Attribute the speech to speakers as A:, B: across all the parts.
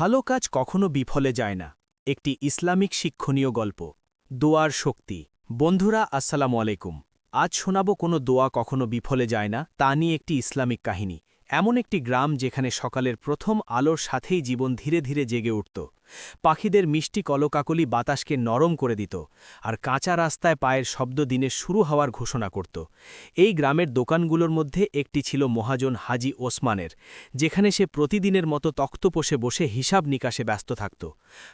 A: ভালো কাজ কখনো বিফলে যায় না। একটি ইসলামিক শিক্ষণীয় গল্প। দোয়ার শক্তি। বন্ধুরা, আসসালামু আলাইকুম। আজ শোনাব কোনো দোয়া কখনো বিফলে যায় না, তা নিয়ে একটি ইসলামিক কাহিনী। এমন একটি গ্রাম যেখানে সকালের প্রথম আলোর সাথেই জীবন ধীরে ধীরে জেগে উঠত। পাখিদের মিষ্টি কলকাকলি বাতাসকে নরম করে দিত আর কাঁচা রাস্তায় পায়ের শব্দ দিনের শুরু হওয়ার ঘোষণা করত। এই গ্রামের দোকানগুলোর মধ্যে একটি ছিল মহাজন হাজি ওসমানের, যেখানে সে প্রতিদিনের মতো তক্তপোষে বসে হিসাব নিকাশে ব্যস্ত থাকত।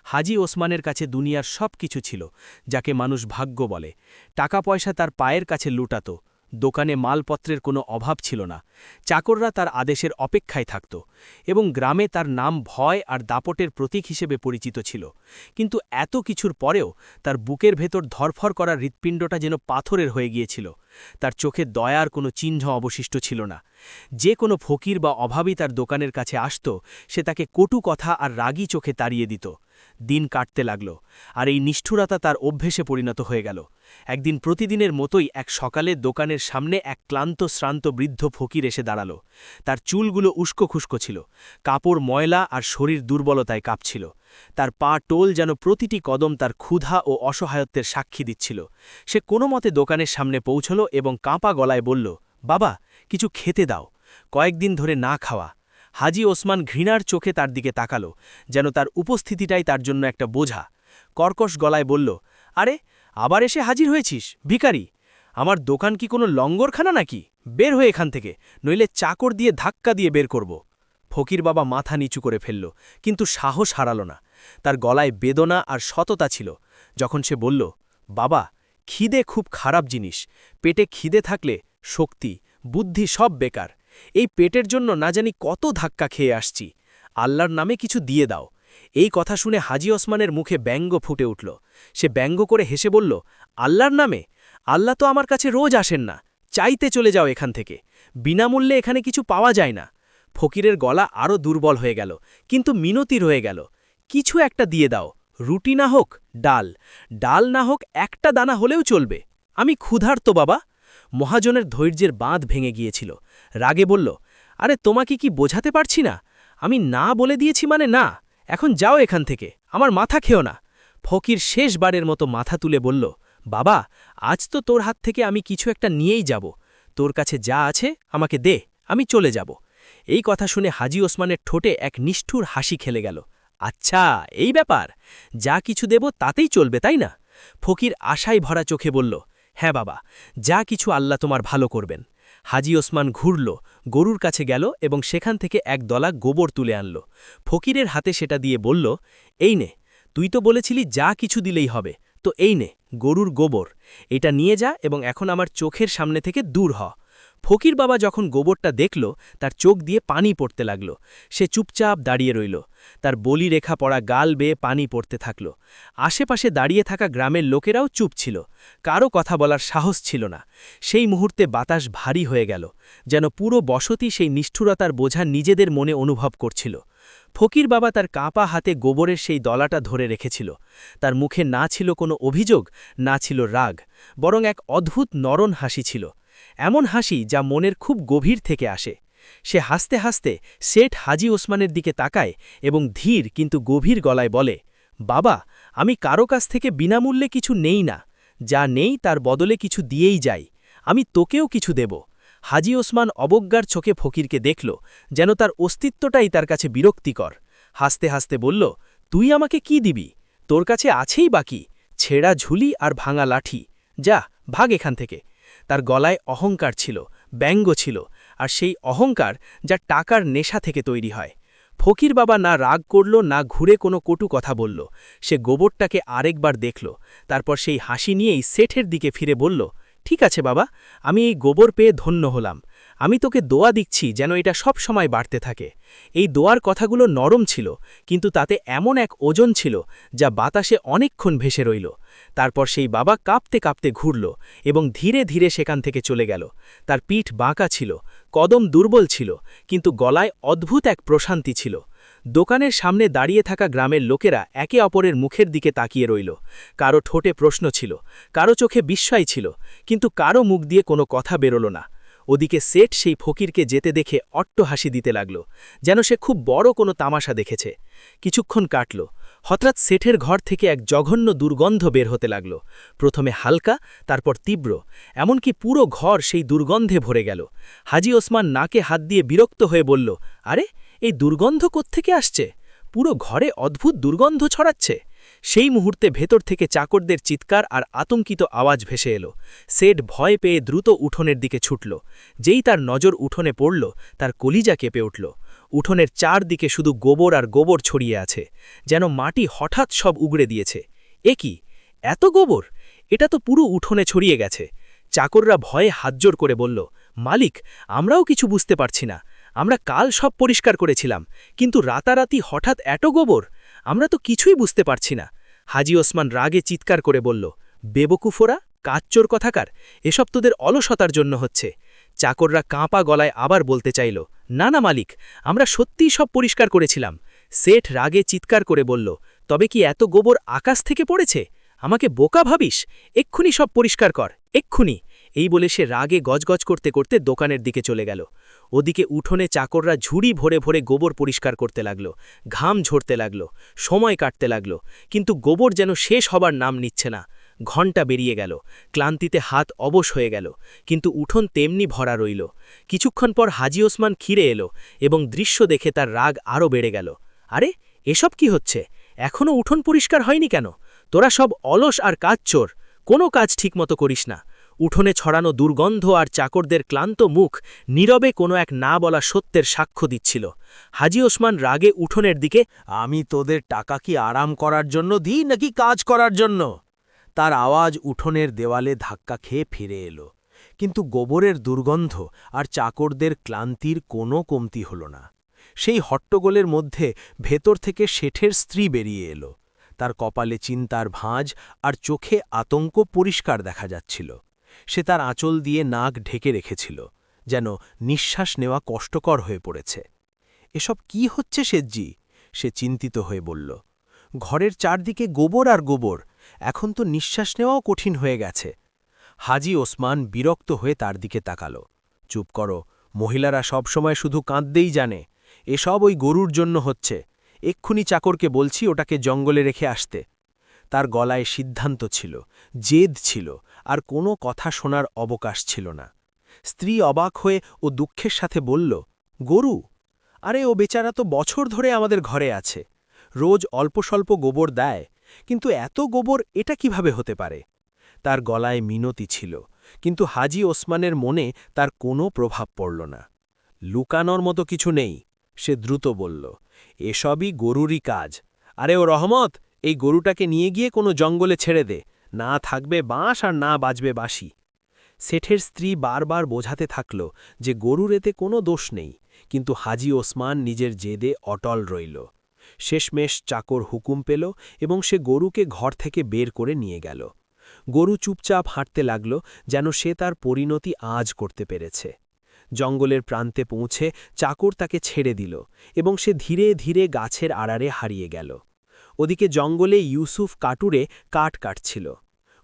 A: হাজি ওসমানের কাছে দুনিয়ার সব কিছু ছিল, যাকে মানুষ ভাগ্য বলে। টাকা পয়সা তার পায়ের কাছে লুটাত দোকানে মালপত্রের কোনো অভাব ছিল না। চাকররা তার আদেশের অপেক্ষায় থাকত এবং গ্রামে তার নাম ভয় আর দাপটের প্রতীক হিসেবে পরিচিত ছিল। কিন্তু এত কিছুর পরেও তার বুকের ভেতর ধরফর করা হৃৎপিণ্ডটা যেন পাথরের হয়ে গিয়েছিল। তার চোখে দয়ার কোনো চিহ্ন অবশিষ্ট ছিল না। যে কোনো ফকির বা অভাবী তার দোকানের কাছে আসত, সে তাকে কটু কথা আর রাগী চোখে তাড়িয়ে দিত। দিন কাটতে লাগল, আর এই নিষ্ঠুরতা তার অভ্যেসে পরিণত হয়ে গেল। একদিন প্রতিদিনের মতোই এক সকালে দোকানের সামনে এক ক্লান্ত, শ্রান্ত, বৃদ্ধ ফকির এসে দাঁড়াল। তার চুলগুলো উস্কো খুস্কো ছিল, কাপড় ময়লা আর শরীর দুর্বলতায় কাঁপছিল। তার পা টোল যেন প্রতিটি কদম তার ক্ষুধা ও অসহায়ত্বের সাক্ষী দিচ্ছিল। সে কোনো মতে দোকানের সামনে পৌঁছল এবং কাঁপা গলায় বলল, বাবা, কিছু খেতে দাও। কয়েকদিন ধরে না খাওয়া। হাজি ওসমান ঘৃণার চোখে তার দিকে তাকালো, যেন তার উপস্থিতিটাই তার জন্য একটা বোঝা। কর্কশ গলায় বলল, আরে, আবার এসে হাজির হয়েছিস? ভিকারি আমার দোকান কি কোনো লঙ্গরখানা নাকি? বের হয়ে এখান থেকে, নইলে চাকর দিয়ে ধাক্কা দিয়ে বের করব। ফকির বাবা মাথা নিচু করে ফেলল, কিন্তু সাহস হারাল না। তার গলায় বেদনা আর সততা ছিল, যখন সে বলল, বাবা, খিদে খুব খারাপ জিনিস। পেটে খিদে থাকলে শক্তি, বুদ্ধি সব বেকার। এই পেটের জন্য না জানি কত ধাক্কা খেয়ে আসছি। আল্লাহর নামে কিছু দিয়ে দাও। এই কথা শুনে হাজি ওসমানের মুখে ব্যঙ্গ ফুটে উঠল। সে ব্যঙ্গ করে হেসে বলল, আল্লাহর নামে? আল্লাহ তো আমার কাছে রোজ আসেন না। চাইতে চলে যাও এখান থেকে। বিনামূল্যে এখানে কিছু পাওয়া যায় না। ফকিরের গলা আরও দুর্বল হয়ে গেল, কিন্তু মিনতি রয়ে গেল। কিছু একটা দিয়ে দাও। রুটি না হোক, ডাল। ডাল না হোক, একটা দানা হলেও চলবে। আমি ক্ষুধার্ত, বাবা। মহাজনের ধৈর্যের বাঁধ ভেঙে গিয়েছিল। রাগে বলল, আরে, তোমাকে কি বোঝাতে পারছি না? আমি না বলে দিয়েছি মানে না। এখন যাও এখান থেকে। আমার মাথা খেও না। ফকির শেষবারের মতো মাথা তুলে বলল, বাবা, আজ তো তোর হাত থেকে আমি কিছু একটা নিয়েই যাব। তোর কাছে যা আছে আমাকে দে, আমি চলে যাব। এই কথা শুনে হাজি ওসমানের ঠোঁটে এক নিষ্ঠুর হাসি খেলে গেল। আচ্ছা এই ব্যাপার। যা কিছু দেব তাতেই চলবে, তাই না? ফকির আশায় ভরা চোখে বলল হ্যাঁ বাবা, যা কিছু আল্লাহ তোমার ভালো করবেন। হাজি ওসমান ঘুরল, গরুর কাছে গেল এবং সেখান থেকে এক দলা গোবর তুলে আনল। ফকিরের হাতে সেটা দিয়ে বলল, এই নে, তুই তো বলেছিলি যা কিছু দিলেই হবে, তো এই নে, গরুর গোবর। এটা নিয়ে যা এবং এখন আমার চোখের সামনে থেকে দূর হ। ফকির বাবা যখন গোবরটা দেখল, তার চোখ দিয়ে পানি পড়তে লাগল। সে চুপচাপ দাঁড়িয়ে রইল। তার বলি রেখা পড়া গাল বেয়ে পানি পড়তে থাকল। আশেপাশে দাঁড়িয়ে থাকা গ্রামের লোকেরাও চুপ ছিল। কারও কথা বলার সাহস ছিল না। সেই মুহূর্তে বাতাস ভারী হয়ে গেল, যেন পুরো বসতি সেই নিষ্ঠুরতার বোঝা নিজেদের মনে অনুভব করছিল। ফকির বাবা তার কাঁপা হাতে গোবরের সেই দলাটা ধরে রেখেছিল। তার মুখে না ছিল কোনো অভিযোগ, না ছিল রাগ, বরং এক অদ্ভুত নরন হাসি ছিল। এমন হাসি যা মনের খুব গভীর থেকে আসে। সে হাসতে হাসতে সেট হাজি ওসমানের দিকে তাকায় এবং ধীর কিন্তু গভীর গলায় বলে, বাবা, আমি কারও কাছ থেকে বিনামূল্যে কিছু নেই না। যা নেই তার বদলে কিছু দিয়েই যাই। আমি তোকেও কিছু দেব। হাজি ওসমান অবজ্ঞার চোখে ফকিরকে দেখল, যেন তার অস্তিত্বটাই তার কাছে বিরক্তিকর। হাসতে হাসতে বলল, তুই আমাকে কি দিবি? তোর কাছে আছেই বাকি। ছেঁড়া ঝুলি আর ভাঙা লাঠি। যা, ভাগ এখান থেকে। তার গলায় অহংকার ছিল, ব্যঙ্গ ছিল, আর সেই অহংকার যা টাকার নেশা থেকে তৈরি হয়। ফকির বাবা না রাগ করল, না ঘুরে কোনো কটু কথা বলল। সে গোবরটাকে আরেকবার দেখল, তারপর সেই হাসি নিয়েই সেঠের দিকে ফিরে বলল, ঠিক আছে বাবা, আমি এই গোবর পেয়ে ধন্য হলাম। আমি তোকে দোয়া দিচ্ছি যেন এটা সব সময় বাড়তে থাকে। এই দোয়ার কথাগুলো নরম ছিল, কিন্তু তাতে এমন এক ওজন ছিল যা বাতাসে অনেকক্ষণ ভেসে রইল। তারপর সেই বাবা কাঁপতে কাঁপতে ঘুরল এবং ধীরে ধীরে সেখান থেকে চলে গেল। তার পিঠ বাঁকা ছিল, কদম দুর্বল ছিল, কিন্তু গলায় অদ্ভুত এক প্রশান্তি ছিল। দোকানের সামনে দাঁড়িয়ে থাকা গ্রামের লোকেরা একে অপরের মুখের দিকে তাকিয়ে রইল। কারও ঠোঁটে প্রশ্ন ছিল, কারও চোখে বিস্ময় ছিল, কিন্তু কারও মুখ দিয়ে কোনো কথা বেরোল না।
B: ওদিকে সেট সেই ফকিরকে যেতে দেখে অট্ট হাসি দিতে লাগল, যেন সে খুব বড় কোনো তামাশা দেখেছে। কিছুক্ষণ কাটল, হঠাৎ সেঠের ঘর থেকে এক জঘন্য দুর্গন্ধ বের হতে লাগল। প্রথমে হালকা, তারপর তীব্র, এমনকি পুরো ঘর সেই দুর্গন্ধে ভরে গেল। হাজি ওসমান নাকে হাত দিয়ে বিরক্ত হয়ে বলল, আরে, এই দুর্গন্ধ কোত্থেকে আসছে? পুরো ঘরে অদ্ভুত দুর্গন্ধ ছড়াচ্ছে। সেই মুহূর্তে ভেতর থেকে চাকরদের চিৎকার আর আতঙ্কিত আওয়াজ ভেসে এলো। সেট ভয় পেয়ে দ্রুত উঠোনের দিকে ছুটল। যেই তার নজর উঠোনে পড়ল, তার কলিজা কেঁপে উঠল। উঠোনের চারদিকে শুধু গোবর আর গোবর ছড়িয়ে আছে, যেন মাটি হঠাৎ সব উগড়ে দিয়েছে। এ কি? এত গোবর? এটা তো পুরো উঠোনে ছড়িয়ে গেছে। চাকররা ভয়ে হাতজোর করে বলল, মালিক, আমরাও কিছু বুঝতে পারছি না। আমরা কাল সব পরিষ্কার করেছিলাম, কিন্তু রাতারাতি হঠাৎ এত গোবর? আমরা তো কিছুই বুঝতে পারছি না। হাজি ওসমান রাগে চিৎকার করে বলল, বেবকুফোরা? কাচ্চোর কথাকার? এসব তোদের অলসতার জন্য হচ্ছে। চাকররা কাঁপা গলায় আবার বলতে চাইল, না না মালিক, আমরা সত্যিই সব পরিষ্কার করেছিলাম। সেঠ রাগে চিৎকার করে বলল, তবে কি এত গোবর আকাশ থেকে পড়েছে? আমাকে বোকা ভাবিস? এক্ষুনি সব পরিষ্কার কর, এক্ষুনি। এই বলে সে রাগে গজগজ করতে করতে দোকানের দিকে চলে গেল। ওদিকে উঠোনে চাকররা ঝুড়ি ভরে ভরে গোবর পরিষ্কার করতে লাগল, ঘাম ঝরতে লাগল, সময় কাটতে লাগল, কিন্তু গোবর যেন শেষ হবার নাম নিচ্ছে না। ঘণ্টা বেরিয়ে গেল, ক্লান্তিতে হাত অবশ হয়ে গেল, কিন্তু উঠোন তেমনি ভরা রইল। কিছুক্ষণ পর হাজি ওসমান খিরে এলো এবং দৃশ্য দেখে তার রাগ আরও বেড়ে গেল। আরে, এসব কি হচ্ছে? এখনও উঠোন পরিষ্কার হয়নি কেন? তোরা সব অলস আর কাজ চোর। কোনো কাজ ঠিকমতো করিস না। উঠোনে ছড়ানো দুর্গন্ধ আর চাকরদের ক্লান্ত মুখ নীরবে কোনো এক না বলা সত্যের সাক্ষ্য দিচ্ছিল। হাজি ওসমান রাগে উঠোনের দিকে,
A: আমি তোদের টাকা কি আরাম করার জন্য দিই নাকি কাজ করার জন্য? তার আওয়াজ উঠোনের দেওয়ালে ধাক্কা খেয়ে ফিরে এলো। কিন্তু গোবরের দুর্গন্ধ আর চাকরদের ক্লান্তির কোনো কমতি হল না। সেই হট্টগোলের মধ্যে ভেতর থেকে শেঠের স্ত্রী বেরিয়ে এলো। তার কপালে চিন্তার ভাঁজ আর চোখে আতঙ্ক পরিষ্কার দেখা যাচ্ছিল। সে তার আঁচল দিয়ে নাক ঢেকে রেখেছিল, যেন নিঃশ্বাস নেওয়া কষ্টকর হয়ে পড়েছে। এসব কি হচ্ছে সেজ্জি সে চিন্তিত হয়ে বলল। ঘরের চারদিকে গোবর আর গোবর, এখন তো নিঃশ্বাস নেওয়াও কঠিন হয়ে গেছে। হাজি ওসমান বিরক্ত হয়ে তার দিকে তাকাল। চুপ করো, মহিলারা সবসময় শুধু কাঁদতেই জানে। এসব ওই গরুর জন্য হচ্ছে। এক্ষুনি চাকরকে বলছি ওটাকে জঙ্গলে রেখে আসতে। তার গলায় সিদ্ধান্ত ছিল, জেদ ছিল আর কোনো কথা শোনার অবকাশ ছিল না। স্ত্রী অবাক হয়ে ও দুঃখের সাথে বলল, গরু? আরে, ও বেচারা তো বছর ধরে আমাদের ঘরে আছে। রোজ অল্প স্বল্প গোবর দেয়, কিন্তু এত গোবর এটা কীভাবে হতে পারে? তার গলায় মিনতি ছিল, কিন্তু হাজি ওসমানের মনে তার কোনো প্রভাব পড়ল না। লুকানোর মতো কিছু নেই, সে দ্রুত বলল, এসবই গরুরই কাজ। আরে, ও রহমত, এই গরুটাকে নিয়ে গিয়ে কোনো জঙ্গলে ছেড়ে দে। না থাকবে বাঁশ আর না বাজবে বাঁশি। শেঠের স্ত্রী বারবার বোঝাতে থাকল যে গরুর এতে কোনো দোষ নেই, কিন্তু হাজি ওসমান নিজের জেদে অটল রইল। শেষমেশ চাকর হুকুম পেল এবং সে গরুকে ঘর থেকে বের করে নিয়ে গেল। গরু চুপচাপ হাঁটতে লাগল যেন সে তার পরিণতি আজ করতে পেরেছে। জঙ্গলের প্রান্তে পৌঁছে চাকর তাকে ছেড়ে দিল এবং সে ধীরে ধীরে গাছের আড়ারে হারিয়ে গেল। ওদিকে জঙ্গলে ইউসুফ কাটুরে কাঠ কাটছিল।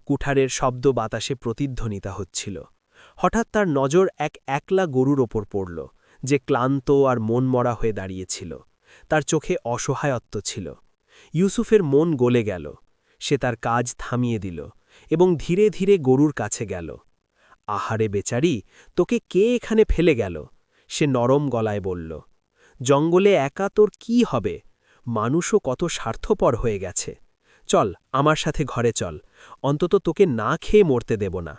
A: কুঠারের শব্দ বাতাসে প্রতিধ্বনিতা হচ্ছিল। হঠাৎ তার নজর এক একলা গরুর ওপর পড়ল, যে ক্লান্ত আর মন মরা হয়ে দাঁড়িয়েছিল। তার চোখে অসহায়ত্ব ছিল। ইউসুফের মন গলে গেল। সে তার কাজ থামিয়ে দিল এবং ধীরে ধীরে গরুর কাছে গেল। আহারে বেচারি, তোকে কে এখানে ফেলে গেল? সে নরম গলায় বলল, জঙ্গলে একা তোর কি হবে? মানুষও কত স্বার্থপর হয়ে গেছে। চল, আমার সাথে ঘরে চল। অন্তত তোকে না খেয়ে মরতে দেব না।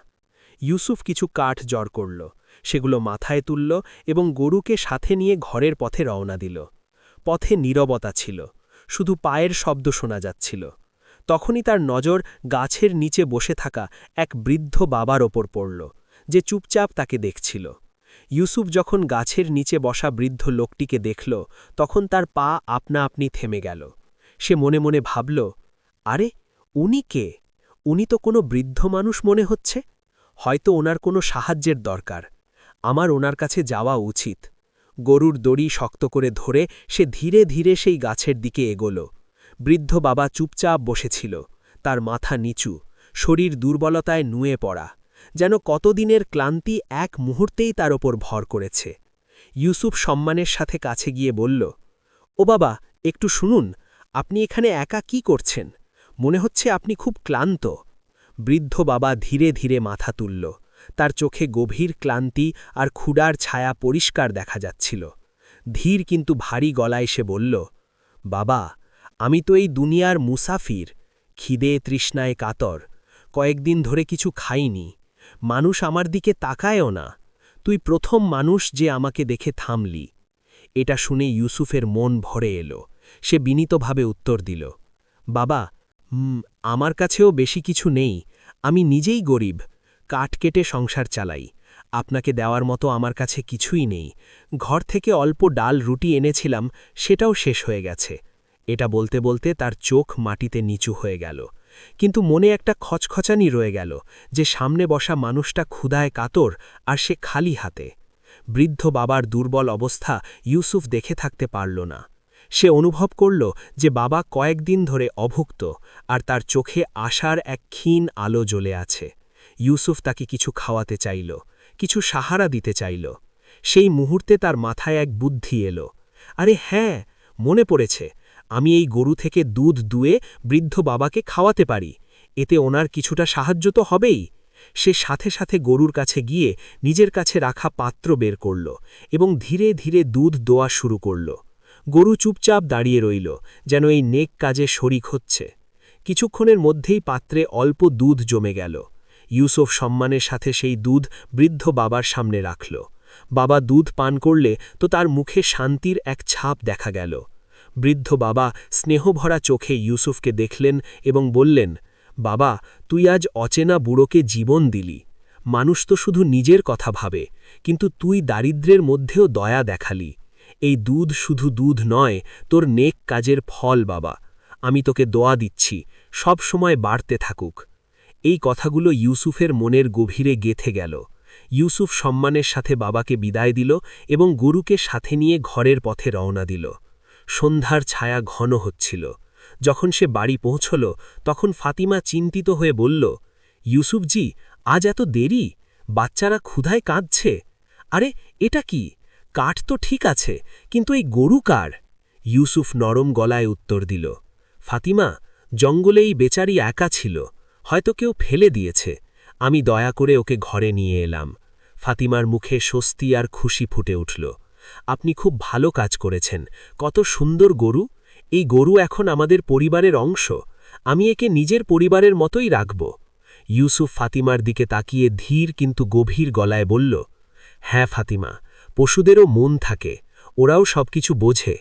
A: ইউসুফ কিছু কাঠ জড় করল, সেগুলো মাথায় তুলল এবং গরুকে সাথে নিয়ে ঘরের পথে রওনা দিল। পথে নীরবতা ছিল, শুধু পায়ের শব্দ শোনা যাচ্ছিল। তখনই তার নজর গাছের নিচে বসে থাকা এক বৃদ্ধ বাবার ওপর পড়ল, যে চুপচাপ তাকে দেখছিল। ইউসুফ যখন গাছের নিচে বসা বৃদ্ধ লোকটিকে দেখল, তখন তার পা আপনা আপনি থেমে গেল। সে মনে মনে ভাবল, আরে, উনি কে? উনি তো কোনো বৃদ্ধ মানুষ মনে হচ্ছে? হয়তো ওনার কোনো সাহায্যের দরকার। আমার ওনার কাছে যাওয়া উচিত। গরুর দড়ি শক্ত করে ধরে সে ধীরে ধীরে সেই গাছের দিকে এগোল। বৃদ্ধ বাবা চুপচাপ বসেছিল। তার মাথা নিচু। শরীর দুর্বলতায় নুয়ে পড়া। যেন কতদিনের ক্লান্তি এক মুহূর্তেই তার ওপর ভর করেছে। ইউসুফ সম্মানের সাথে কাছে গিয়ে বলল, ও বাবা, একটু শুনুন। আপনি এখানে একা কি করছেন? মনে হচ্ছে আপনি খুব ক্লান্ত। বৃদ্ধ বাবা ধীরে ধীরে মাথা তুলল। তার চোখে গভীর ক্লান্তি আর ক্ষুডার ছায়া পরিষ্কার দেখা যাচ্ছিল। ধীর কিন্তু ভারী গলায় সে বলল, বাবা, আমি তো এই দুনিয়ার মুসাফির। খিদে তৃষ্ণায় কাতর। কয়েকদিন ধরে কিছু খাইনি। মানুষ আমার দিকে তাকায়ও না। তুই প্রথম মানুষ যে আমাকে দেখে থামলি। এটা শুনে ইউসুফের মন ভরে এলো। সে বিনীতভাবে উত্তর দিল, বাবা আমার কাছেও বেশি কিছু নেই। আমি নিজেই গরিব। কাঠ কেটে সংসার চালাই। আপনাকে দেওয়ার মতো আমার কাছে কিছুই নেই। ঘর থেকে অল্প ডাল, রুটি এনেছিলাম, সেটাও শেষ হয়ে গেছে। এটা বলতে বলতে তার চোখ মাটিতে নিচু হয়ে গেল। কিন্তু মনে একটা খচখচানি রয়ে গেল যে সামনে বসা মানুষটা ক্ষুধায় কাতর আর সে খালি হাতে। বৃদ্ধ বাবার দুর্বল অবস্থা ইউসুফ দেখে থাকতে পারল না। সে অনুভব করল যে বাবা কয়েকদিন ধরে অভুক্ত আর তার চোখে আশার এক ক্ষীণ আলো জ্বলে আছে। ইউসুফ তাকে কিছু খাওয়াতে চাইল, কিছু সাহারা দিতে চাইল। সেই মুহূর্তে তার মাথায় এক বুদ্ধি এলো। আরে হ্যাঁ মনে পড়েছে, আমি এই গরু থেকে দুধ দুয়ে বৃদ্ধ বাবাকে খাওয়াতে পারি। এতে ওনার কিছুটা সাহায্য তো হবেই। সে সাথে সাথে গরুর কাছে গিয়ে নিজের কাছে রাখা পাত্র বের করল এবং ধীরে ধীরে দুধ দোয়া শুরু করল। গরু চুপচাপ দাঁড়িয়ে রইল, যেন এই নেক কাজে শরিক হচ্ছে। কিছুক্ষণের মধ্যেই পাত্রে অল্প দুধ জমে গেল। ইউসুফ সম্মানের সাথে সেই দুধ বৃদ্ধ বাবার সামনে রাখল। বাবা দুধ পান করলে তো তার মুখে শান্তির এক ছাপ দেখা গেল। বৃদ্ধ বাবা স্নেহভরা চোখে ইউসুফকে দেখলেন এবং বললেন, বাবা, তুই আজ অচেনা বুড়োকে জীবন দিলি। মানুষ তো শুধু নিজের কথা ভাবে, কিন্তু তুই দারিদ্র্যের মধ্যেও দয়া দেখালি। এই দুধ শুধু দুধ নয়, তোর নেক কাজের ফল বাবা। আমি তোকে দোয়া দিচ্ছি, সব সময় বাড়তে থাকুক। এই কথাগুলো ইউসুফের মনের গভীরে গেথে গেল। ইউসুফ সম্মানের সাথে বাবাকে বিদায় দিল এবং গুরুকে সাথে নিয়ে ঘরের পথে রওনা দিল। সন্ধ্যার ছায়া ঘন হচ্ছিল। যখন সে বাড়ি পৌঁছল, তখন ফাতিমা চিন্তিত হয়ে বলল, ইউসুফজি, আজ এত দেরি? বাচ্চারা ক্ষুধায় কাঁদছে। আরে, এটা কি? কাঠ তো ঠিক আছে, কিন্তু এই গরু কার? ইউসুফ নরম গলায় উত্তর দিল, ফাতিমা জঙ্গলে এই বেচারি একা ছিল, হয়তো কেউ ফেলে দিয়েছে, আমি দয়া করে ওকে ঘরে নিয়ে এলাম। ফাতিমার মুখে স্বস্তি আর খুশি ফুটে উঠল, আপনি খুব ভালো কাজ করেছেন, কত সুন্দর গরু, এই গরু এখন আমাদের পরিবারের অংশ, আমি একে নিজের পরিবারের মতোই রাখব। ইউসুফ ফাতিমার দিকে তাকিয়ে ধীর কিন্তু গভীর গলায় বলল হ্যাঁ ফাতিমা পশুদেরও মন থাকে, ওরাও সবকিছু বোঝে।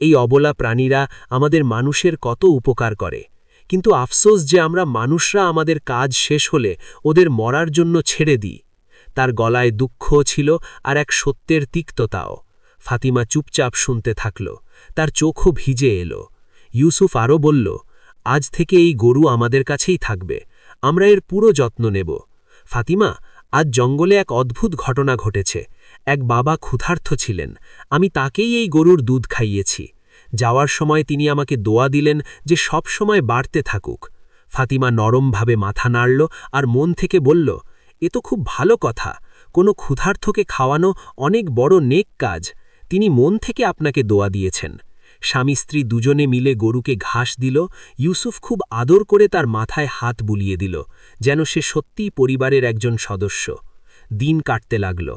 A: এই অবলা প্রাণীরা আমাদের মানুষের কত উপকার করে। কিন্তু আফসোস যে আমরা মানুষরা আমাদের কাজ শেষ হলে ওদের মরার জন্য ছেড়ে দিই। তার গলায় দুঃখ ছিল আর এক সত্যের তিক্ততাও। ফাতিমা চুপচাপ শুনতে থাকল, তার চোখও ভিজে এলো। ইউসুফ আরও বলল, আজ থেকে এই গরু আমাদের কাছেই থাকবে, আমরা এর পুরো যত্ন নেব। ফাতিমা, আজ জঙ্গলে এক অদ্ভুত ঘটনা ঘটেছে এক বাবা ক্ষুধার্থ ছিলেন। আমি তাকেই এই গরুর দুধ খাইয়েছি। যাওয়ার সময় তিনি আমাকে দোয়া দিলেন যে সব সময় বাড়তে থাকুক। ফাতিমা নরমভাবে মাথা নাড়ল আর মন থেকে বলল, এ তো খুব ভালো কথা। কোনো ক্ষুধার্থকে খাওয়ানো অনেক বড় নেক কাজ। তিনি মন থেকে আপনাকে দোয়া দিয়েছেন। স্বামী স্ত্রী দুজনে মিলে গরুকে ঘাস দিল। ইউসুফ খুব আদর করে তার মাথায় হাত বুলিয়ে দিল, যেন সে সত্যিই পরিবারের একজন সদস্য। দিন কাটতে লাগল।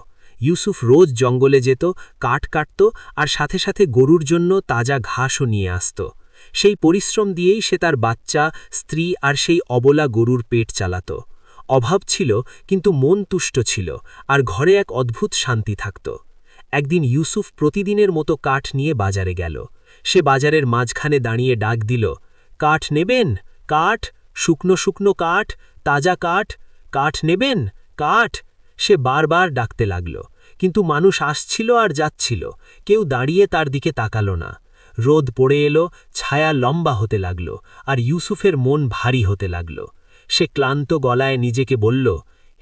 A: ইউসুফ রোজ জঙ্গলে যেত, কাঠ কাটত আর সাথে সাথে গরুর জন্য তাজা ঘাসও নিয়ে আসত। সেই পরিশ্রম দিয়েই সে তার বাচ্চা, স্ত্রী আর সেই অবলা গরুর পেট চালাত। অভাব ছিল, কিন্তু মন তুষ্ট ছিল আর ঘরে এক অদ্ভুত শান্তি থাকত। একদিন ইউসুফ প্রতিদিনের মতো কাঠ নিয়ে বাজারে গেল। সে বাজারের মাঝখানে দাঁড়িয়ে ডাক দিল, কাঠ নেবেন? কাঠ? শুকনো শুকনো কাঠ? তাজা কাঠ? কাঠ নেবেন? কাঠ? সে বারবার ডাকতে লাগল, কিন্তু মানুষ আসছিল আর যাচ্ছিল, কেউ দাঁড়িয়ে তার দিকে তাকালো না। রোদ পড়ে এলো, ছায়া লম্বা হতে লাগল, আর ইউসুফের মন ভারী হতে লাগল। সে ক্লান্ত গলায় নিজেকে বলল,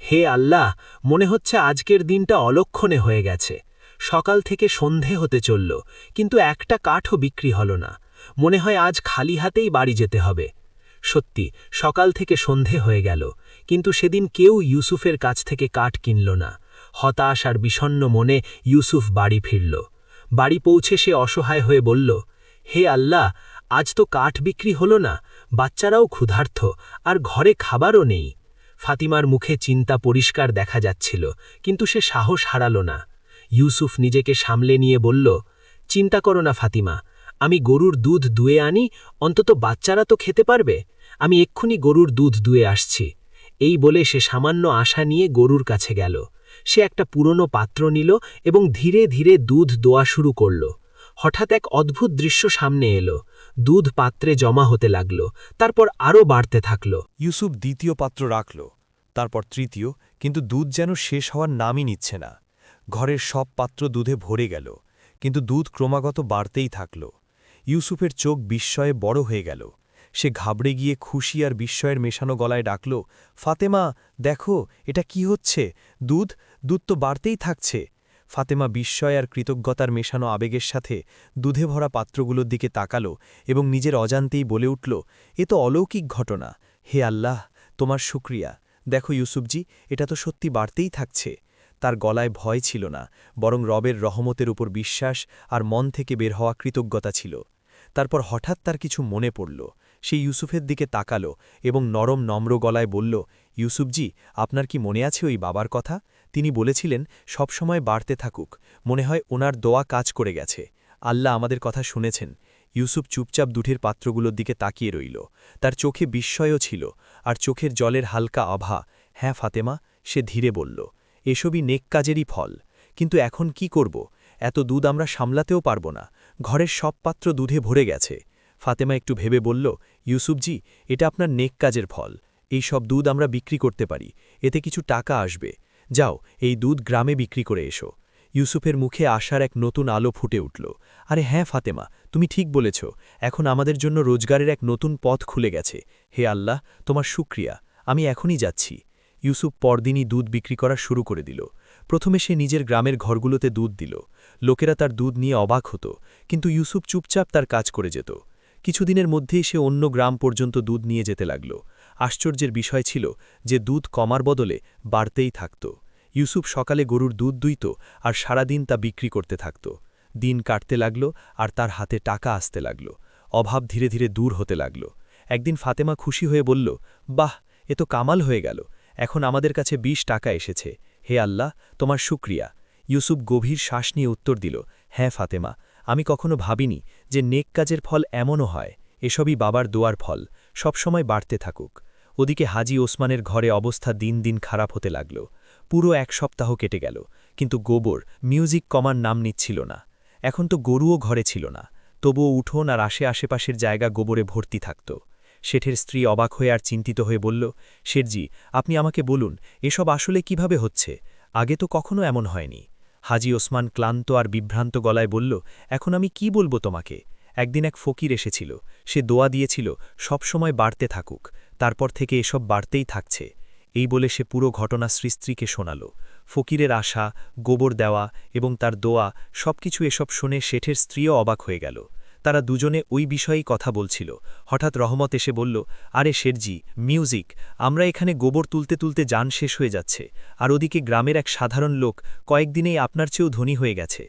A: হে আল্লাহ, মনে হচ্ছে আজকের দিনটা অলক্ষণে হয়ে গেছে। সকাল থেকে সন্ধে হতে চলল, কিন্তু একটা কাঠও বিক্রি হল না। মনে হয় আজ খালি হাতেই বাড়ি যেতে হবে। সত্যি, সকাল থেকে সন্ধে হয়ে গেল, কিন্তু সেদিন কেউ ইউসুফের কাছ থেকে কাঠ কিনল না। হতাশ আর বিষণ্ণ মনে ইউসুফ বাড়ি ফিরল। বাড়ি পৌঁছে সে অসহায় হয়ে বলল, হে আল্লাহ, আজ তো কাঠ বিক্রি হলো না, বাচ্চারাও ক্ষুধার্থ, আর ঘরে খাবারও নেই। ফাতিমার মুখে চিন্তা পরিষ্কার দেখা যাচ্ছিল, কিন্তু সে সাহস হারাল না। ইউসুফ নিজেকে সামলে নিয়ে বলল, চিন্তা করো না ফাতিমা, আমি গরুর দুধ দুয়ে আনি, অন্তত বাচ্চারা তো খেতে পারবে? আমি এক্ষুনি গরুর দুধ দুয়ে আসছি। এই বলে সে সামান্য আশা নিয়ে গরুর কাছে গেল। সে একটা পুরনো পাত্র নিল এবং ধীরে ধীরে দুধ দোয়া শুরু করল। হঠাৎ এক অদ্ভুত দৃশ্য সামনে এলো। দুধ পাত্রে জমা হতে লাগল। তারপর আরও বাড়তে থাকল।
C: ইউসুফ দ্বিতীয় পাত্র রাখল। তারপর তৃতীয়, কিন্তু দুধ যেন শেষ হওয়ার নামই নিচ্ছে না। ঘরের সব পাত্র দুধে ভরে গেল, কিন্তু দুধ ক্রমাগত বাড়তেই থাকল। ইউসুফের চোখ বিস্ময়ে বড় হয়ে গেল। সে ঘাবড়ে গিয়ে খুশি আর বিস্ময়ের মেশানো গলায় ডাকল, ফাতেমা, দেখো, এটা কি হচ্ছে? দুধ? দুধ তো বাড়তেই থাকছে। ফাতেমা বিস্ময় আর কৃতজ্ঞতার মেশানো আবেগের সাথে দুধে ভরা পাত্রগুলোর দিকে তাকালো এবং নিজের অজান্তেই বলে উঠল, এ তো অলৌকিক ঘটনা। হে আল্লাহ, তোমার শুক্রিয়া। দেখো ইউসুফজি, এটা তো সত্যি বাড়তেই থাকছে। তার গলায় ভয় ছিল না, বরং রবের রহমতের উপর বিশ্বাস আর মন থেকে বের হওয়া কৃতজ্ঞতা ছিল। তারপর হঠাৎ তার কিছু মনে পড়ল। সে ইউসুফের দিকে তাকালো এবং নরম নম্র গলায় বলল, ইউসুফজি, আপনার কি মনে আছে ওই বাবার কথা? তিনি বলেছিলেন সবসময় বাড়তে থাকুক, মনে হয় ওনার দোয়া কাজ করে গেছে। আল্লাহ আমাদের কথা শুনেছেন। ইউসুফ চুপচাপ দুধের পাত্রগুলোর দিকে তাকিয়ে রইল। তার চোখে বিস্ময়ও ছিল, আর চোখের জলের হালকা অভা। হ্যাঁ ফাতেমা, সে ধীরে বলল, এসবই নেক কাজেরই ফল। কিন্তু এখন কি করব? এত দুধ আমরা সামলাতেও পারব না। ঘরের সব পাত্র দুধে ভরে গেছে। ফাতেমা একটু ভেবে বলল, ইউসুফজি, এটা আপনার নেক কাজের ফল। এই সব দুধ আমরা বিক্রি করতে পারি। এতে কিছু টাকা আসবে। যাও, এই দুধ গ্রামে বিক্রি করে এসো। ইউসুফের মুখে আসার এক নতুন আলো ফুটে উঠল। আরে হ্যাঁ ফাতেমা, তুমি ঠিক বলেছ। এখন আমাদের জন্য রোজগারের এক নতুন পথ খুলে গেছে। হে আল্লাহ, তোমার শুক্রিয়া। আমি এখনই যাচ্ছি। ইউসুফ পরদিনই দুধ বিক্রি করা শুরু করে দিল। প্রথমে সে নিজের গ্রামের ঘরগুলোতে দুধ দিল। লোকেরা তার দুধ নিয়ে অবাক হতো। কিন্তু ইউসুফ চুপচাপ তার কাজ করে যেত। কিছুদিনের মধ্যেই সে অন্য গ্রাম পর্যন্ত দুধ নিয়ে যেতে লাগল। আশ্চর্যের বিষয় ছিল যে দুধ কমার বদলে বাড়তেই থাকত। ইউসুফ সকালে গরুর দুধ দুইত আর সারাদিন তা বিক্রি করতে থাকত। দিন কাটতে লাগল আর তার হাতে টাকা আসতে লাগল। অভাব ধীরে ধীরে দূর হতে লাগল। একদিন ফাতেমা খুশি হয়ে বলল, বাহ, এ তো কামাল হয়ে গেল। এখন আমাদের কাছে ২০ টাকা এসেছে। হে আল্লাহ, তোমার শুক্রিয়া। ইউসুফ গভীর শ্বাস নিয়ে উত্তর দিল হ্যাঁ ফাতেমা আমি কখনো ভাবিনি যে নেক কাজের ফল এমনও হয়, এসবই বাবার দোয়ার ফল, সবসময় বাড়তে থাকুক। ওদিকে হাজি ওসমানের ঘরে অবস্থা দিন দিন খারাপ হতে লাগল। পুরো এক সপ্তাহ কেটে গেল, কিন্তু গোবর, মিউজিক কমার নাম নিচ্ছিল না। এখন তো গরুও ঘরে ছিল না, তবুও উঠোন আর আশে আশেপাশের জায়গা গোবরে ভর্তি থাকত। শেঠের স্ত্রী অবাক হয়ে আর চিন্তিত হয়ে বলল, শেঠজি, আপনি আমাকে বলুন, এসব আসলে কীভাবে হচ্ছে? আগে তো কখনো এমন হয়নি। হাজি ওসমান ক্লান্ত আর বিভ্রান্ত গলায় বলল, এখন আমি কি বলব তোমাকে? একদিন এক ফকির এসেছিল, সে দোয়া দিয়েছিল, সব সময় বাড়তে থাকুক, তারপর থেকে এসব বাড়তেই থাকছে। এই বলে সে পুরো ঘটনা শ্রীস্ত্রীকে শোনাল। ফকিরের আশা, গোবর দেওয়া এবং তার দোয়া, সবকিছু এসব শুনে শেঠের স্ত্রীও অবাক হয়ে গেল। তারা দুজনে ওই বিষয়েই কথা বলছিল। হঠাৎ রহমত এসে বলল, আরে শেরজি, মিউজিক, আমরা এখানে গোবর তুলতে তুলতে যান শেষ হয়ে যাচ্ছে। আর ওদিকে গ্রামের এক সাধারণ লোক কয়েকদিনেই আপনার চেয়েও ধনী হয়ে গেছে।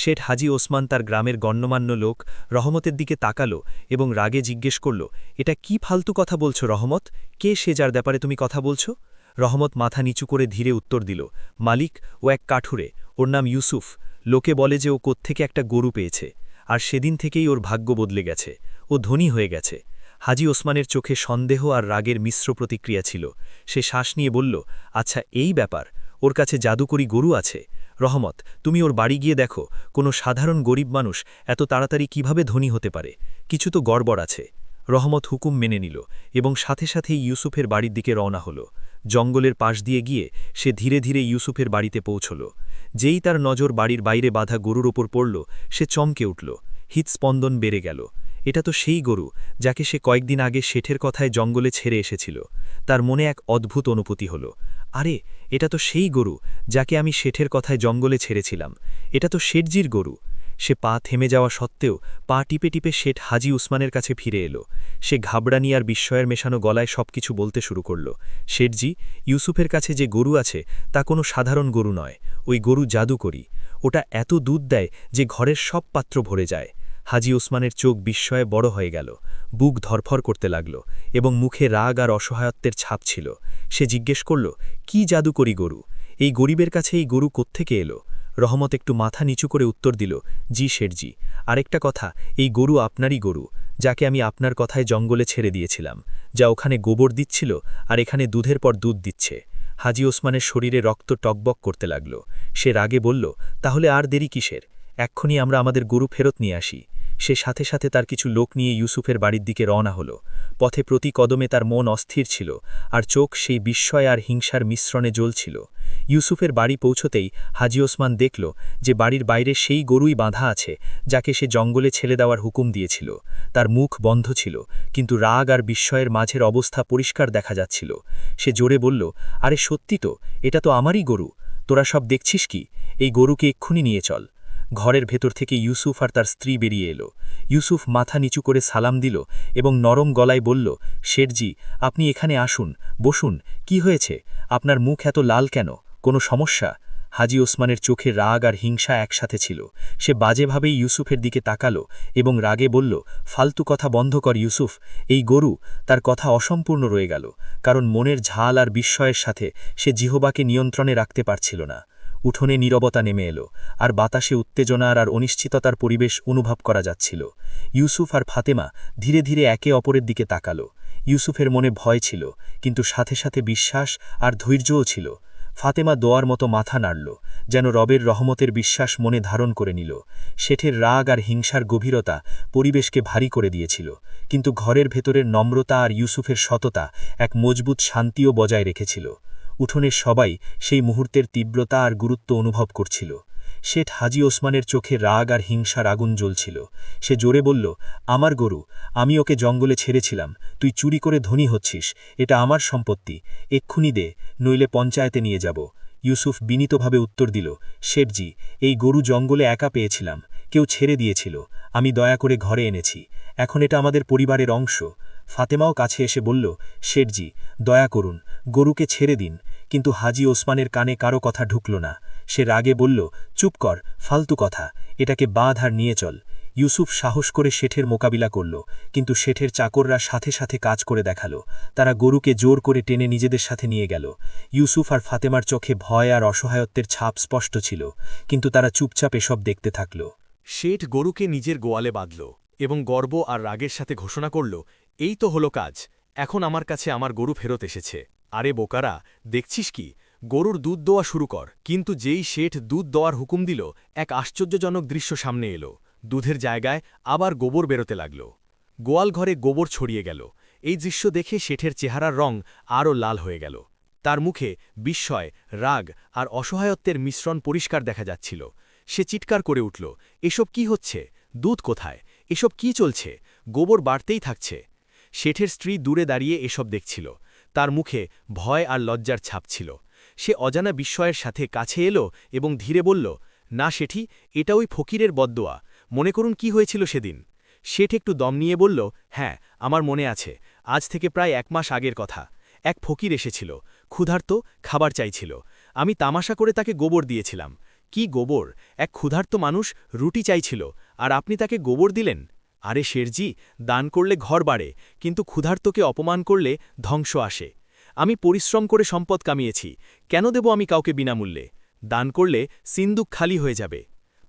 C: শেঠ হাজি ওসমান তার গ্রামের গণ্যমান্য লোক রহমতের দিকে তাকালো এবং রাগে জিজ্ঞেস করল, এটা কি ফালতু কথা বলছো রহমত? কে সে যার ব্যাপারে তুমি কথা বলছো? রহমত মাথা নিচু করে ধীরে উত্তর দিল, মালিক ও এক কাঠুরে, ওর নাম ইউসুফ। লোকে বলে যে ও কোত্থেকে একটা গরু পেয়েছে। আর সেদিন থেকেই ওর ভাগ্য বদলে গেছে। ও ধনী হয়ে গেছে। হাজি ওসমানের চোখে সন্দেহ আর রাগের মিশ্র প্রতিক্রিয়া ছিল। সে শ্বাস নিয়ে বলল আচ্ছা এই ব্যাপার। ওর কাছে জাদুকরি গরু আছে। রহমত, তুমি ওর বাড়ি গিয়ে দেখো। কোনো সাধারণ গরিব মানুষ এত তাড়াতাড়ি কীভাবে ধনী হতে পারে? কিছু তো গড়বড় আছে। রহমত হুকুম মেনে নিল এবং সাথে সাথেই ইউসুফের বাড়ির দিকে রওনা হল। জঙ্গলের পাশ দিয়ে গিয়ে সে ধীরে ধীরে ইউসুফের বাড়িতে পৌঁছল। যেই তার নজর বাড়ির বাইরে বাঁধা গরুর ওপর পড়ল, সে চমকে উঠল। হৃৎস্পন্দন বেড়ে গেল। এটা তো সেই গরু যাকে সে কয়েকদিন আগে শেঠের কথায় জঙ্গলে ছেড়ে এসেছিল। তার মনে এক অদ্ভুত অনুভূতি হল। আরে, এটা তো সেই গরু যাকে আমি শেঠের কথায় জঙ্গলে ছেড়েছিলাম। এটা তো শেঠজির গরু। সে পা থেমে যাওয়া সত্ত্বেও পা টিপে টিপে শেঠ হাজি উসমানের কাছে ফিরে এলো। সে ঘাবড়ানি আর বিস্ময়ের মেশানো গলায় সবকিছু বলতে শুরু করল। শেঠজি, ইউসুফের কাছে যে গরু আছে, তা কোনো সাধারণ গরু নয়, ওই গরু জাদুকরি। ওটা এত দুধ দেয় যে ঘরের সব পাত্র ভরে যায়। হাজি ওসমানের চোখ বিস্ময়ে বড় হয়ে গেল, বুক ধরফর করতে লাগল এবং মুখে রাগ আর অসহায়ত্বের ছাপ ছিল। সে জিজ্ঞেস করল, কি জাদুকরি গরু? এই গরিবের কাছে এই গরু কোত্থেকে এলো? রহমত একটু মাথা নিচু করে উত্তর দিল, জি, শেঠজি। আরেকটা কথা, এই গরু আপনারই গরু, যাকে আমি আপনার কথায় জঙ্গলে ছেড়ে দিয়েছিলাম। যা ওখানে গোবর দিচ্ছিল আর এখানে দুধের পর দুধ দিচ্ছে। হাজি ওসমানের শরীরে রক্ত টকবক করতে লাগল। সে রাগে বলল, তাহলে আর দেরি কিসের? এক্ষুনি আমরা আমাদের গরু ফেরত নিয়ে আসি। সে সাথে সাথে তার কিছু লোক নিয়ে ইউসুফের বাড়ির দিকে রওনা হল। পথে প্রতি কদমে তার মন অস্থির ছিল, আর চোখ সেই বিস্ময় আর হিংসার মিশ্রণে জ্বলছিল। ইউসুফের বাড়ি পৌঁছতেই হাজি ওসমান দেখল যে বাড়ির বাইরে সেই গরুই বাঁধা আছে, যাকে সে জঙ্গলে ছেড়ে দেওয়ার হুকুম দিয়েছিল। তার মুখ বন্ধ ছিল, কিন্তু রাগ আর বিস্ময়ের মাঝের অবস্থা পরিষ্কার দেখা যাচ্ছিল। সে জোরে বলল, আরে সত্যি তো, এটা তো আমারই গরু। তোরা সব দেখছিস কি? এই গরুকে এক্ষুনি নিয়ে চল। ঘরের ভেতর থেকে ইউসুফ আর তার স্ত্রী বেরিয়ে এলো। ইউসুফ মাথা নিচু করে সালাম দিল এবং নরম গলায় বলল শেরজি আপনি এখানে আসুন, বসুন, কি হয়েছে? আপনার মুখ এত লাল কেন? কোনো সমস্যা? হাজি ওসমানের চোখে রাগ আর হিংসা একসাথে ছিল। সে বাজেভাবেই ইউসুফের দিকে তাকালো এবং রাগে বলল, ফালতু কথা বন্ধ কর ইউসুফ, এই গরু তার কথা অসম্পূর্ণ রয়ে গেল, কারণ মনের ঝাল আর বিস্ময়ের সাথে সে জিহবাকে নিয়ন্ত্রণে রাখতে পারছিল না। উঠোনে নীরবতা নেমে এলো, আর বাতাসে উত্তেজনার আর অনিশ্চিততার পরিবেশ অনুভব করা যাচ্ছিল। ইউসুফ আর ফাতেমা ধীরে ধীরে একে অপরের দিকে তাকালো। ইউসুফের মনে ভয় ছিল, কিন্তু সাথে সাথে বিশ্বাস আর ধৈর্যও ছিল। ফাতেমা দোয়ার মতো মাথা নাড়ল, যেন রবের রহমতের বিশ্বাস মনে ধারণ করে নিল। শেঠের রাগ আর হিংসার গভীরতা পরিবেশকে ভারী করে দিয়েছিল, কিন্তু ঘরের ভেতরের নম্রতা আর ইউসুফের সততা এক মজবুত শান্তিও বজায় রেখেছিল। উঠোনের সবাই সেই মুহূর্তের তীব্রতা আর গুরুত্ব অনুভব করছিল। শেঠ হাজি ওসমানের চোখে রাগ আর হিংসার আগুন জ্বলছিল। সে জোরে বলল, আমার গরু, আমি ওকে জঙ্গলে ছেড়েছিলাম। তুই চুরি করে ধনী হচ্ছিস। এটা আমার সম্পত্তি। এক্ষুনি দে, নইলে পঞ্চায়েতে নিয়ে যাব। ইউসুফ বিনীতভাবে উত্তর দিল শেঠজি এই গরু জঙ্গলে একা পেয়েছিলাম। কেউ ছেড়ে দিয়েছিল। আমি দয়া করে ঘরে এনেছি। এখন এটা আমাদের পরিবারের অংশ। ফাতেমাও কাছে এসে বলল, শেঠজি, দয়া করুন, গরুকে ছেড়ে দিন। কিন্তু হাজি ওসমানের কানে কারও কথা ঢুকল না। সে রাগে বলল, চুপ কর, ফালতু কথা, এটাকে বাঁধ আর নিয়ে চল। ইউসুফ সাহস করে শেঠের মোকাবিলা করল, কিন্তু শেঠের চাকররা সাথে সাথে কাজ করে দেখাল। তারা গরুকে জোর করে টেনে নিজেদের সাথে নিয়ে গেল। ইউসুফ আর ফাতেমার চোখে ভয় আর অসহায়ত্বের ছাপ স্পষ্ট ছিল, কিন্তু তারা চুপচাপ এসব দেখতে থাকল।
A: শেঠ গরুকে নিজের গোয়ালে বাঁধল। এবং গর্ব আর রাগের সাথে ঘোষণা করল, এই তো হলো কাজ, এখন আমার কাছে আমার গরু ফেরত এসেছে। আরে বোকারা, দেখছিস কি? গরুর দুধ দেওয়া শুরু কর। কিন্তু যেই শেঠ দুধ দেওয়ার হুকুম দিল, এক আশ্চর্যজনক দৃশ্য সামনে এলো। দুধের জায়গায় আবার গোবর বেরোতে লাগল। গোয়াল ঘরে গোবর ছড়িয়ে গেল। এই দৃশ্য দেখে শেঠের চেহারার রং আরও লাল হয়ে গেল। তার মুখে বিস্ময়, রাগ আর অসহায়ত্বের মিশ্রণ পরিষ্কার দেখা যাচ্ছিল। সে চিৎকার করে উঠল, এসব কি হচ্ছে? দুধ কোথায়? এসব কি চলছে? গোবর বাড়তেই থাকছে। শেঠের স্ত্রী দূরে দাঁড়িয়ে এসব দেখছিল। তার মুখে ভয় আর লজ্জার ছাপ ছিল। সে অজানা বিস্ময়ের সাথে কাছে এলো এবং ধীরে বলল, না শেঠি, এটা ওই ফকিরের বদদোয়া। মনে করুন কি হয়েছিল সেদিন। শেঠ একটু দম নিয়ে বলল হ্যাঁ আমার মনে আছে। আজ থেকে প্রায় এক মাস আগের কথা। এক ফকির এসেছিল। ক্ষুধার্ত, খাবার চাইছিল। আমি তামাশা করে তাকে গোবর দিয়েছিলাম। কি গোবর? এক ক্ষুধার্ত মানুষ রুটি চাইছিল, আর আপনি তাকে গোবর দিলেন? আরে শেরজি, দান করলে ঘর বাড়ে, কিন্তু ক্ষুধার্তকে অপমান করলে ধ্বংস আসে। আমি পরিশ্রম করে সম্পদ কামিয়েছি, কেন দেব আমি কাউকে বিনামূল্যে? দান করলে সিন্দুক খালি হয়ে যাবে।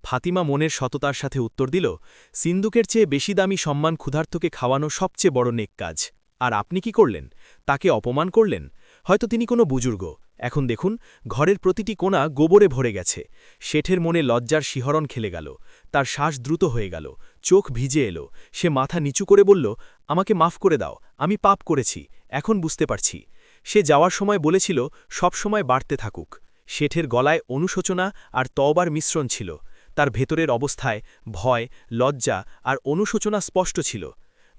A: ফাতিমা মনের সততার সাথে উত্তর দিল, সিন্দুকের চেয়ে বেশি দামি সম্মান ক্ষুধার্তকে খাওয়ানো সবচেয়ে বড় নেক কাজ। আর আপনি কি করলেন? তাকে অপমান করলেন? হয়তো তিনি কোনো বুজুর্গ। এখন দেখুন, ঘরের প্রতিটি কোণা গোবরে ভরে গেছে। শেঠের মনে লজ্জার শিহরণ খেলে গেল। তার শ্বাস দ্রুত হয়ে গেল। চোখ ভিজে এলো। সে মাথা নিচু করে বলল, আমাকে মাফ করে দাও, আমি পাপ করেছি, এখন বুঝতে পারছি। সে যাওয়ার সময় বলেছিল, সব সময় বাড়তে থাকুক। শেঠের গলায় অনুশোচনা আর তওবার মিশ্রণ ছিল। তার ভেতরের অবস্থায় ভয়, লজ্জা আর অনুশোচনা স্পষ্ট ছিল।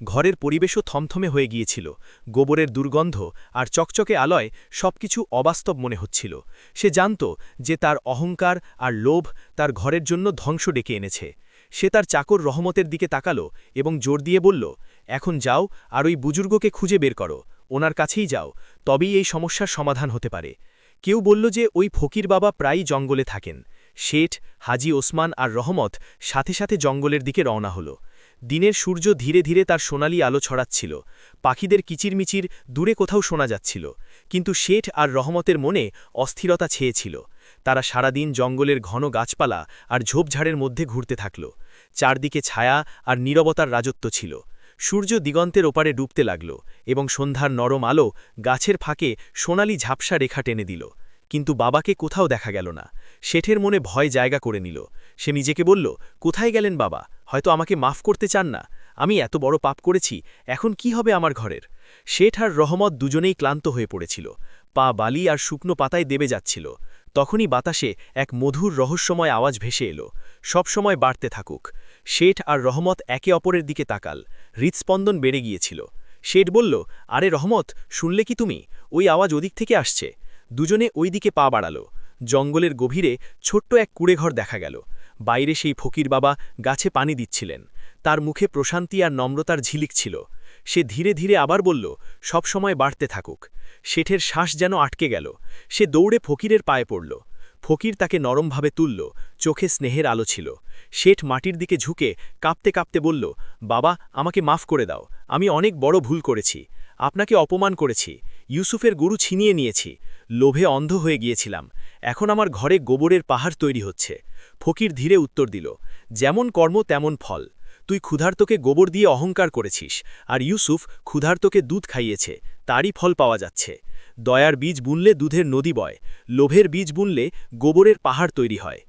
A: ঘরের পরিবেশও থমথমে হয়ে গিয়েছিল, গোবরের দুর্গন্ধ আর চকচকে আলয় সবকিছু অবাস্তব মনে হচ্ছিল। সে জানত যে তার অহংকার আর লোভ তার ঘরের জন্য ধ্বংস ডেকে এনেছে। সে তার চাকর রহমতের দিকে তাকালো এবং জোর দিয়ে বলল, এখন যাও আর ওই বুজুর্গকে খুঁজে বের করো, ওনার কাছেই যাও, তবেই এই সমস্যার সমাধান হতে পারে। কেউ বলল যে ওই ফকির বাবা প্রায়ই জঙ্গলে থাকেন। শেঠ, হাজি ওসমান আর রহমত সাথে সাথে জঙ্গলের দিকে রওনা হল। দিনের সূর্য ধীরে ধীরে তার সোনালি আলো ছড়াচ্ছিল। পাখিদের কিচিরমিচির দূরে কোথাও শোনা যাচ্ছিল। কিন্তু শেঠ আর রহমতের মনে অস্থিরতা ছেয়েছিল। তারা সারাদিন জঙ্গলের ঘন গাছপালা আর ঝোপঝাড়ের মধ্যে ঘুরতে থাকল। চারদিকে ছায়া আর নীরবতার রাজত্ব ছিল। সূর্য দিগন্তের ওপারে ডুবতে লাগল এবং সন্ধ্যার নরম আলো গাছের ফাঁকে সোনালি ঝাপসা রেখা টেনে দিল। কিন্তু বাবাকে কোথাও দেখা গেল না। শেঠের মনে ভয় জায়গা করে নিল। সে নিজেকে বলল, কোথায় গেলেন বাবা? হয়তো আমাকে মাফ করতে চান না। আমি এত বড় পাপ করেছি, এখন কি হবে আমার ঘরের? শেঠ আর রহমত দুজনেই ক্লান্ত হয়ে পড়েছিল। পা বালি আর শুকনো পাতায় দেবে যাচ্ছিল। তখনই বাতাসে এক মধুর রহস্যময় আওয়াজ ভেসে এলো। সবসময় বাড়তে থাকুক। শেঠ আর রহমত একে অপরের দিকে তাকাল। হৃৎস্পন্দন বেড়ে গিয়েছিল। শেঠ বলল, আরে রহমত, শুনলে কি তুমি? ওই আওয়াজ ওদিক থেকে আসছে। দুজনে ওই দিকে পা বাড়াল। জঙ্গলের গভীরে ছোট্ট এক কুড়েঘর দেখা গেল। বাইরে সেই ফকির বাবা গাছে পানি দিচ্ছিলেন। তার মুখে প্রশান্তি আর নম্রতার ঝিলিক ছিল। সে ধীরে ধীরে আবার বলল সবসময় বাড়তে থাকুক। শেঠের শ্বাস যেন আটকে গেল সে দৌড়ে ফকিরের পায়ে পড়ল। ফকির তাকে নরমভাবে তুলল। চোখে স্নেহের আলো ছিল। শেঠ মাটির দিকে ঝুঁকে কাঁপতে কাঁপতে বলল, বাবা, আমাকে মাফ করে দাও। আমি অনেক বড় ভুল করেছি। আপনাকে অপমান করেছি। ইউসুফের গুরু ছিনিয়ে নিয়েছি। লোভে অন্ধ হয়ে গিয়েছিলাম। এখন আমার ঘরে গোবরের পাহাড় তৈরি হচ্ছে। ফকির ধীরে উত্তর দিল, যেমন কর্ম, তেমন ফল। তুই ক্ষুধার্তকে গোবর দিয়ে অহংকার করেছিস, আর ইউসুফ ক্ষুধার্তকে দুধ খাইয়েছে, তারই ফল পাওয়া যাচ্ছে। দয়ার বীজ বুনলে দুধের নদী বয়, লোভের বীজ বুনলে গোবরের পাহাড় তৈরি হয়।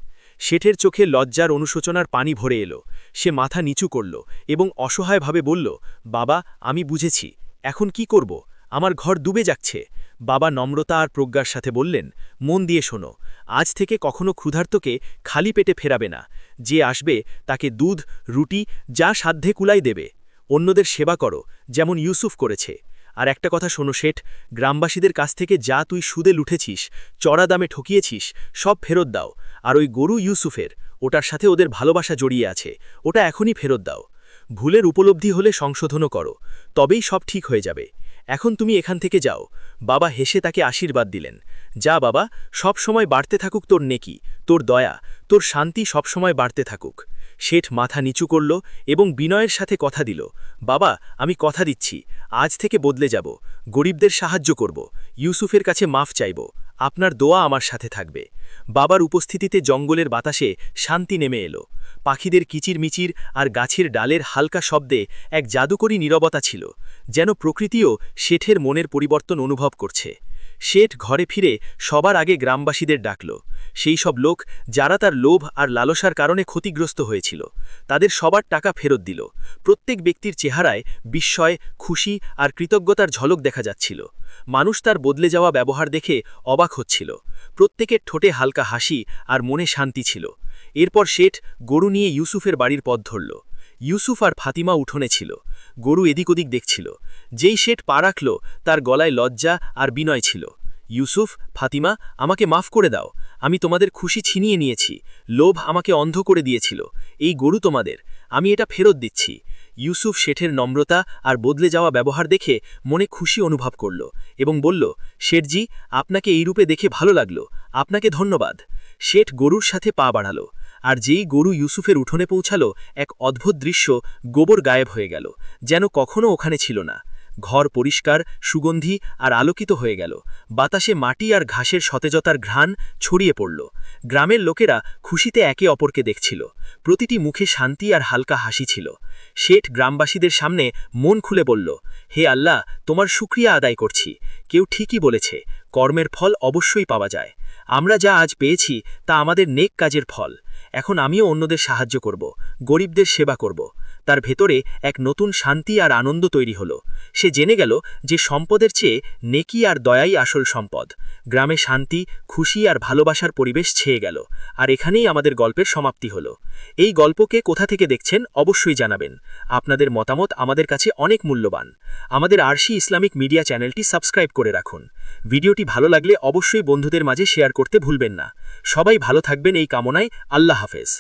A: শেঠের চোখে লজ্জার অনুশোচনার পানি ভরে এলো। সে মাথা নিচু করল এবং অসহায়ভাবে বলল, বাবা, আমি বুঝেছি, এখন কি করব? আমার ঘর ডুবে যাচ্ছে। বাবা নম্রতা আর প্রজ্ঞার সাথে বললেন, মন দিয়ে শোনো, আজ থেকে কখনো ক্ষুধার্তকে খালি পেটে ফেরাবে না। যে আসবে, তাকে দুধ, রুটি, যা সাধ্যে কুলাই দেবে। অন্যদের সেবা করো, যেমন ইউসুফ করেছে। আর একটা কথা শোনো শেঠ, গ্রামবাসীদের কাছ থেকে যা তুই সুদে লুঠেছিস, চড়া দামে ঠকিয়েছিস, সব ফেরত দাও। আর ওই গরু ইউসুফের, ওটার সাথে ওদের ভালোবাসা জড়িয়ে আছে, ওটা এখনই ফেরত দাও। ভুলের উপলব্ধি হলে সংশোধনও করো, তবেই সব ঠিক হয়ে যাবে। এখন তুমি এখান থেকে যাও। বাবা হেসে তাকে আশীর্বাদ দিলেন। যা বাবা, সব সময় বাড়তে থাকুক তোর নেকি, তোর দয়া, তোর শান্তি সবসময় বাড়তে থাকুক। শেঠ মাথা নিচু করল এবং বিনয়ের সাথে কথা দিল। বাবা, আমি কথা দিচ্ছি, আজ থেকে বদলে যাব, গরিবদের সাহায্য করব, ইউসুফের কাছে মাফ চাইব, আপনার দোয়া আমার সাথে থাকবে। বাবার উপস্থিতিতে জঙ্গলের বাতাসে শান্তি নেমে এলো। পাখিদের কিচিরমিচির আর গাছের ডালের হালকা শব্দে এক জাদুকরী নীরবতা ছিল, যেন প্রকৃতিও শেঠের মনের পরিবর্তন অনুভব করছে। শেঠ ঘরে ফিরে সবার আগে গ্রামবাসীদের ডাকল। সেই সব লোক যারা তার লোভ আর লালসার কারণে ক্ষতিগ্রস্ত হয়েছিল, তাদের সবার টাকা ফেরত দিল। প্রত্যেক ব্যক্তির চেহারায় বিস্ময়, খুশি আর কৃতজ্ঞতার ঝলক দেখা যাচ্ছিল। মানুষ তার বদলে যাওয়া ব্যবহার দেখে অবাক হচ্ছিল। প্রত্যেকের ঠোঁটে হালকা হাসি আর মনে শান্তি ছিল। এরপর শেঠ গরু নিয়ে ইউসুফের বাড়ির পথ ধরল। ইউসুফ আর ফাতিমা উঠোনে ছিল। গরু এদিক ওদিক দেখছিল। যেই শেঠ পা রাখল, তার গলায় লজ্জা আর বিনয় ছিল। ইউসুফ, ফাতিমা, আমাকে মাফ করে দাও। আমি তোমাদের খুশি ছিনিয়ে নিয়েছি। লোভ আমাকে অন্ধ করে দিয়েছিল। এই গরু তোমাদের। আমি এটা ফেরত দিচ্ছি। ইউসুফ শেঠের নম্রতা আর বদলে যাওয়া ব্যবহার দেখে মনে খুশি অনুভব করল এবং বলল, শেঠজি, আপনাকে এই রূপে দেখে ভালো লাগল। আপনাকে ধন্যবাদ। শেঠ গরুর সাথে পা বাড়াল। আর যেই গরু ইউসুফের উঠোনে পৌঁছাল, এক অদ্ভুত দৃশ্য গোবর গায়েব হয়ে গেল, যেন কখনো ওখানে ছিল না। ঘর পরিষ্কার, সুগন্ধি আর আলোকিত হয়ে গেল। বাতাসে মাটি আর ঘাসের সতেজতার ঘ্রাণ ছড়িয়ে পড়ল। গ্রামের লোকেরা খুশিতে একে অপরকে দেখছিল। প্রতিটি মুখে শান্তি আর হালকা হাসি ছিল। শেঠ গ্রামবাসীদের সামনে মন খুলে বলল, হে আল্লাহ, তোমার শুক্রিয়া আদায় করছি। কেউ ঠিকই বলেছে, কর্মের ফল অবশ্যই পাওয়া যায়। আমরা যা আজ পেয়েছি, তা আমাদের নেক কাজের ফল। এখন আমিও অন্যদের সাহায্য করব গরিবদের সেবা করব। তার ভেতরে এক নতুন শান্তি আর আনন্দ তৈরি হল। সে জেনে গেল যে সম্পদের চেয়ে নেকি আর দয়াই আসল সম্পদ। গ্রামে শান্তি, খুশি আর ভালোবাসার পরিবেশ ছেয়ে গেল। আর এখানেই আমাদের গল্পের সমাপ্তি হল। এই গল্পকে কোথা থেকে দেখছেন অবশ্যই জানাবেন। আপনাদের মতামত আমাদের কাছে অনেক মূল্যবান। আমাদের আরশি ইসলামিক মিডিয়া চ্যানেলটি সাবস্ক্রাইব করে রাখুন। ভিডিওটি ভালো লাগলে অবশ্যই বন্ধুদের মাঝে শেয়ার করতে ভুলবেন না। সবাই ভালো থাকবেন এই কামনায়। আল্লাহ হাফেজ।